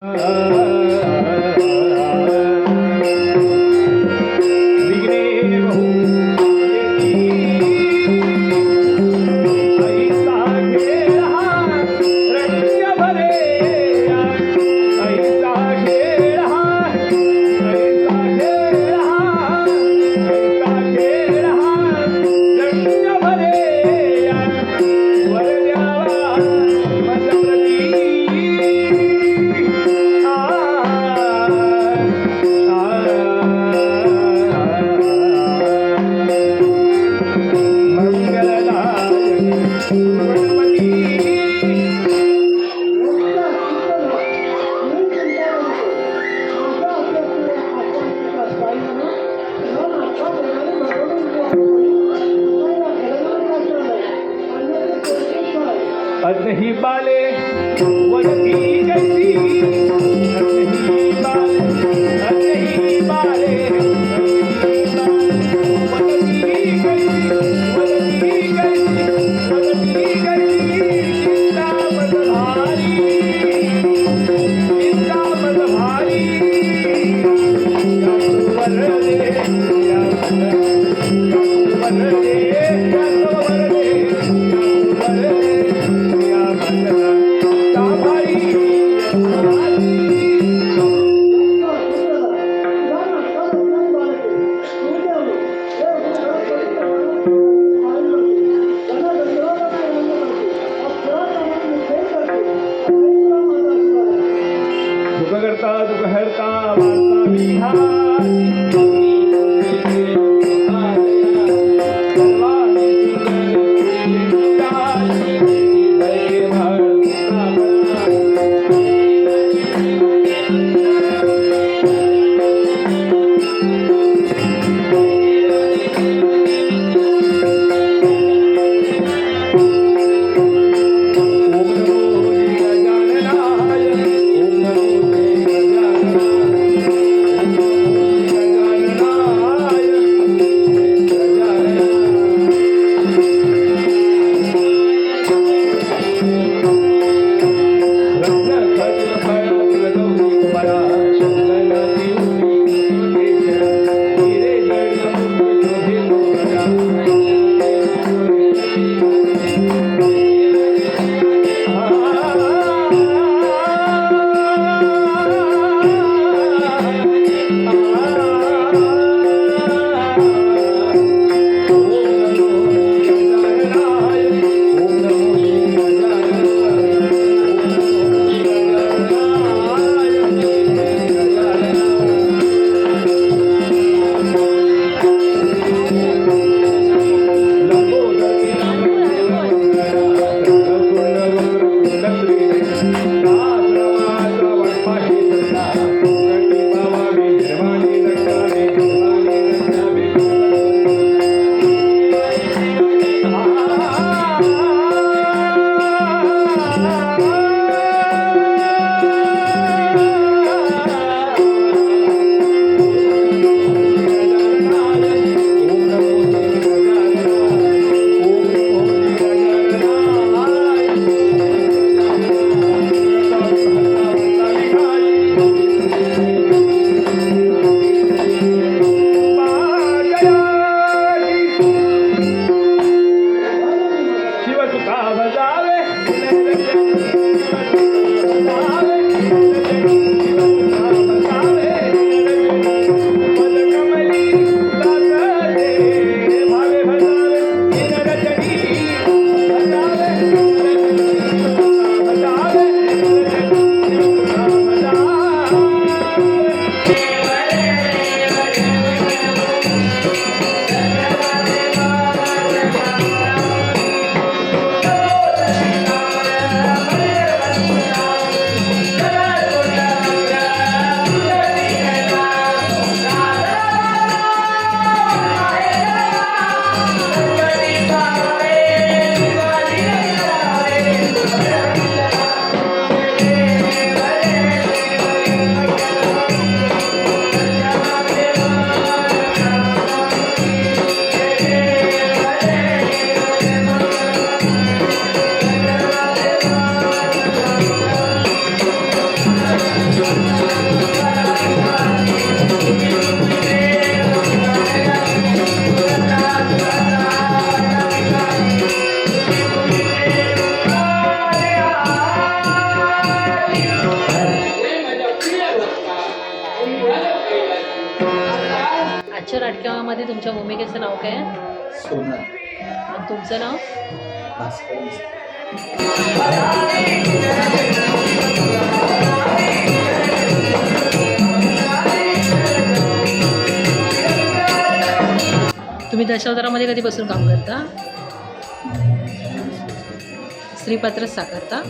Uh... अजही बाले वरती नाटकामध्ये तुमच्या भूमिकेचं नाव काय? आहे सोना आणि तुमचं नाव? भास्कर तुम्ही दशावतारामध्ये कधीपासून काम करता? स्त्रीपात्रच साकारता?